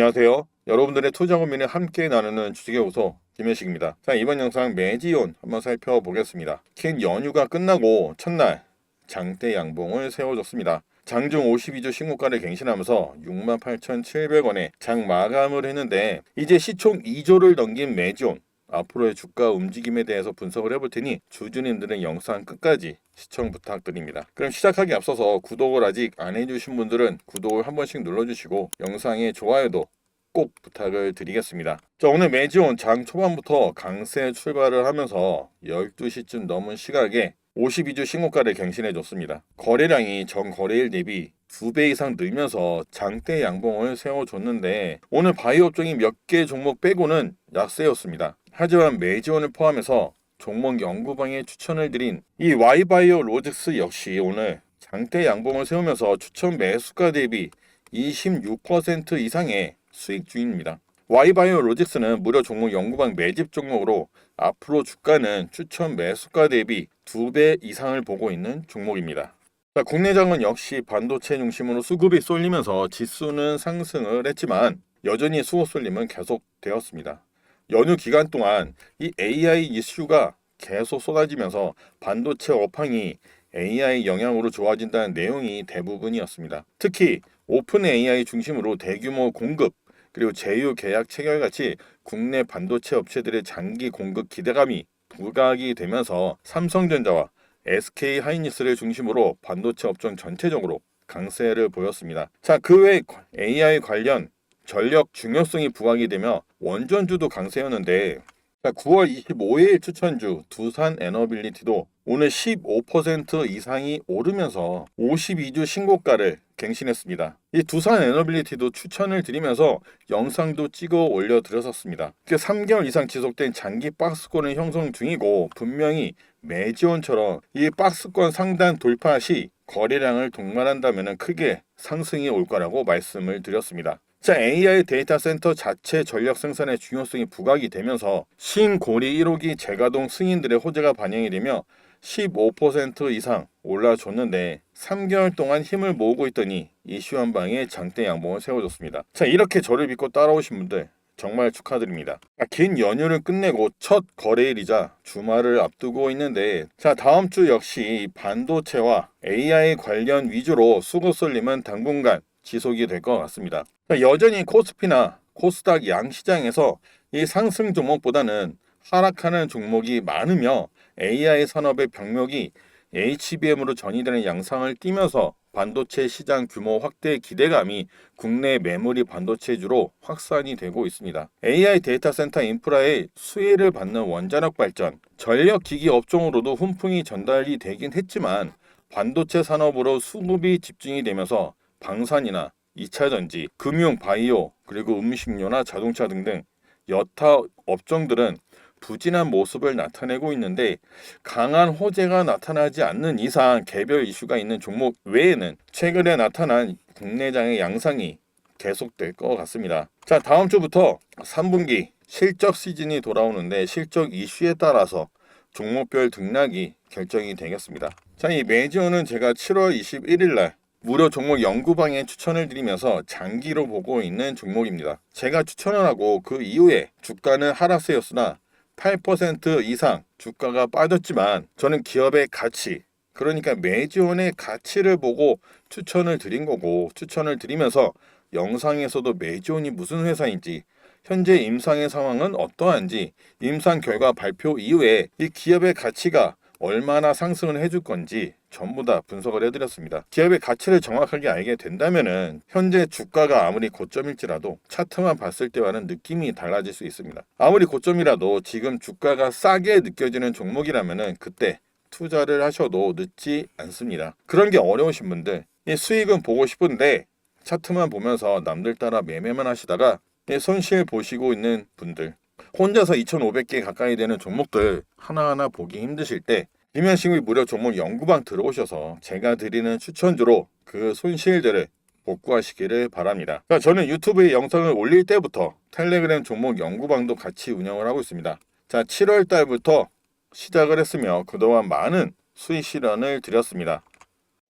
안녕하세요. 여러분들의 투자 고민을 함께 나누는 주식의 호소 김현식입니다. 자, 이번 영상 매지온 한번 살펴보겠습니다. 긴 연휴가 끝나고 첫날 장대 양봉을 세워줬습니다. 장중 52주 신고가를 갱신하면서 68,700원에 장 마감을 했는데 이제 시총 2조를 넘긴 매지온 앞으로의 주가 움직임에 대해서 분석을 해볼 테니 주주님들은 영상 끝까지 시청 부탁드립니다. 그럼 시작하기 앞서서 구독을 아직 안 해주신 분들은 구독을 한 번씩 눌러주시고 영상에 좋아요도 꼭 부탁을 드리겠습니다. 자, 오늘 매지온 장 초반부터 강세 출발을 하면서 12시쯤 넘은 시각에 52주 신고가를 갱신해 줬습니다. 거래량이 전 거래일 대비 2배 이상 늘면서 장대 양봉을 세워줬는데 오늘 바이오 업종이 몇 개 종목 빼고는 약세였습니다. 하지만 매지온을 포함해서 종목 연구방에 추천을 드린 이 Y바이오 로직스 역시 오늘 장대 양봉을 세우면서 추천 매수가 대비 26% 이상의 수익 중입니다. Y바이오 로직스는 무려 종목 연구방 매집 종목으로 앞으로 주가는 추천 매수가 대비 2배 이상을 보고 있는 종목입니다. 자, 국내장은 역시 반도체 중심으로 수급이 쏠리면서 지수는 상승을 했지만 여전히 수급 쏠림은 계속되었습니다. 연휴 기간 동안 이 AI 이슈가 계속 쏟아지면서 반도체 업황이 AI 영향으로 좋아진다는 내용이 대부분이었습니다. 특히 오픈 AI 중심으로 대규모 공급 그리고 제휴 계약 체결 같이 국내 반도체 업체들의 장기 공급 기대감이 부각이 되면서 삼성전자와 SK 하이닉스를 중심으로 반도체 업종 전체적으로 강세를 보였습니다. 자, 그 외 AI 관련 전력 중요성이 부각이 되며 원전주도 강세였는데 자, 9월 25일 추천주 두산 에너빌리티도 오늘 15% 이상이 오르면서 52주 신고가를 갱신했습니다. 이 두산 에너빌리티도 추천을 드리면서 영상도 찍어 올려드렸었습니다. 3개월 이상 지속된 장기 박스권을 형성 중이고 분명히 매지원처럼 이 박스권 상단 돌파 시 거래량을 동반한다면 크게 상승이 올 거라고 말씀을 드렸습니다. 자, AI 데이터 센터 자체 전력 생산의 중요성이 부각이 되면서 신고리 1호기 재가동 승인들의 호재가 반영이 되며 15% 이상 올라줬는데 3개월 동안 힘을 모으고 있더니 이슈 한 방에 장대 양봉을 세워줬습니다. 자, 이렇게 저를 믿고 따라오신 분들 정말 축하드립니다. 아, 긴 연휴를 끝내고 첫 거래일이자 주말을 앞두고 있는데 자 다음 주 역시 반도체와 AI 관련 위주로 수급 쏠림은 당분간 지속이 될 것 같습니다. 자, 여전히 코스피나 코스닥 양 시장에서 이 상승 종목보다는 하락하는 종목이 많으며 AI 산업의 병력이 HBM으로 전이되는 양상을 띠면서 반도체 시장 규모 확대 기대감이 국내 메모리 반도체주로 확산이 되고 있습니다. AI 데이터 센터 인프라의 수혜를 받는 원자력 발전, 전력 기기 업종으로도 훈풍이 전달이 되긴 했지만 반도체 산업으로 수급이 집중이 되면서 방산이나 2차 전지, 금융, 바이오, 그리고 음식료나 자동차 등등 여타 업종들은 부진한 모습을 나타내고 있는데 강한 호재가 나타나지 않는 이상 개별 이슈가 있는 종목 외에는 최근에 나타난 국내장의 양상이 계속될 것 같습니다. 자, 다음 주부터 3분기 실적 시즌이 돌아오는데 실적 이슈에 따라서 종목별 등락이 결정이 되겠습니다. 자, 이 매지어는 제가 7월 21일 날 무료 종목 연구방에 추천을 드리면서 장기로 보고 있는 종목입니다. 제가 추천을 하고 그 이후에 주가는 하락세였으나 8% 이상 주가가 빠졌지만 저는 기업의 가치 그러니까 매지원의 가치를 보고 추천을 드린 거고 추천을 드리면서 영상에서도 매지원이 무슨 회사인지 현재 임상의 상황은 어떠한지 임상 결과 발표 이후에 이 기업의 가치가 얼마나 상승을 해줄 건지 전부 다 분석을 해드렸습니다. 기업의 가치를 정확하게 알게 된다면은 현재 주가가 아무리 고점일지라도 차트만 봤을 때와는 느낌이 달라질 수 있습니다. 아무리 고점이라도 지금 주가가 싸게 느껴지는 종목이라면은 그때 투자를 하셔도 늦지 않습니다. 그런 게 어려우신 분들 이 수익은 보고 싶은데 차트만 보면서 남들 따라 매매만 하시다가 이 손실 보시고 있는 분들 혼자서 2,500개 가까이 되는 종목들 하나하나 보기 힘드실 때 김현식의 무료 종목 연구방 들어오셔서 제가 드리는 추천주로 그 손실들을 복구하시기를 바랍니다. 자, 저는 유튜브에 영상을 올릴 때부터 텔레그램 종목 연구방도 같이 운영을 하고 있습니다. 자, 7월 달부터 시작을 했으며 그동안 많은 수익 실현을 드렸습니다.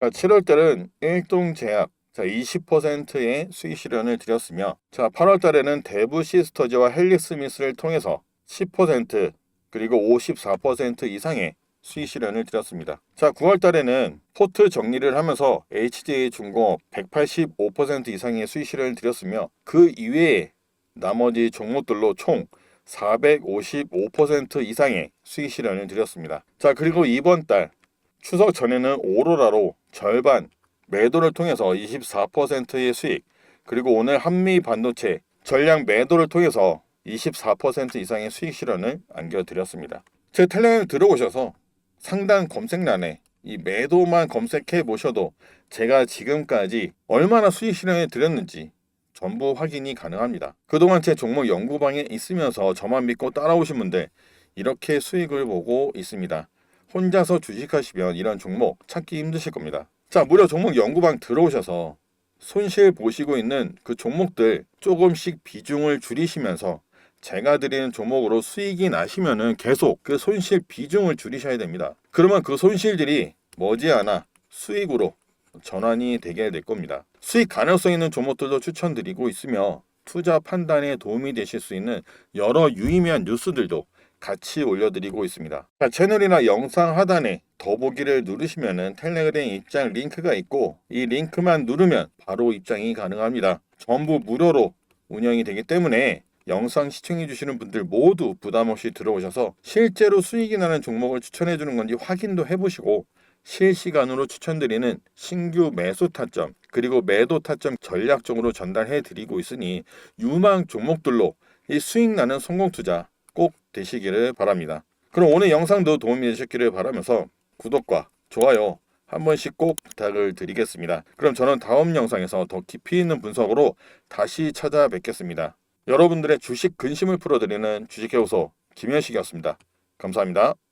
자, 7월 달은 일동제약, 자, 20%의 수익 실현을 드렸으며 자, 8월 달에는 대부 시스터즈와 헬릭 스미스를 통해서 10% 그리고 54% 이상의 수익 실현을 드렸습니다. 자, 9월 달에는 포트 정리를 하면서 HDA 중공업 185% 이상의 수익 실현을 드렸으며 그 이외에 나머지 종목들로 총 455% 이상의 수익 실현을 드렸습니다. 자, 그리고 이번 달 추석 전에는 오로라로 절반 매도를 통해서 24%의 수익, 그리고 오늘 한미 반도체 전량 매도를 통해서 24% 이상의 수익 실현을 안겨드렸습니다. 제 텔레그램 들어오셔서 상단 검색란에 이 매도만 검색해 보셔도 제가 지금까지 얼마나 수익 실현해 드렸는지 전부 확인이 가능합니다. 그동안 제 종목 연구방에 있으면서 저만 믿고 따라오신 분들 이렇게 수익을 보고 있습니다. 혼자서 주식하시면 이런 종목 찾기 힘드실 겁니다. 자, 무려 종목 연구방 들어오셔서 손실 보시고 있는 그 종목들 조금씩 비중을 줄이시면서 제가 드리는 종목으로 수익이 나시면은 계속 그 손실 비중을 줄이셔야 됩니다. 그러면 그 손실들이 머지않아 수익으로 전환이 되게 될 겁니다. 수익 가능성 있는 종목들도 추천드리고 있으며 투자 판단에 도움이 되실 수 있는 여러 유의미한 뉴스들도 같이 올려드리고 있습니다. 자, 채널이나 영상 하단에 더보기를 누르시면은 텔레그램 입장 링크가 있고 이 링크만 누르면 바로 입장이 가능합니다. 전부 무료로 운영이 되기 때문에 영상 시청해 주시는 분들 모두 부담 없이 들어오셔서 실제로 수익이 나는 종목을 추천해 주는 건지 확인도 해보시고 실시간으로 추천드리는 신규 매수 타점 그리고 매도 타점 전략적으로 전달해 드리고 있으니 유망 종목들로 이 수익 나는 성공 투자 꼭 되시기를 바랍니다. 그럼 오늘 영상도 도움이 되셨기를 바라면서 구독과 좋아요 한 번씩 꼭 부탁을 드리겠습니다. 그럼 저는 다음 영상에서 더 깊이 있는 분석으로 다시 찾아뵙겠습니다. 여러분들의 주식 근심을 풀어드리는 주식해우소 김현식이었습니다. 감사합니다.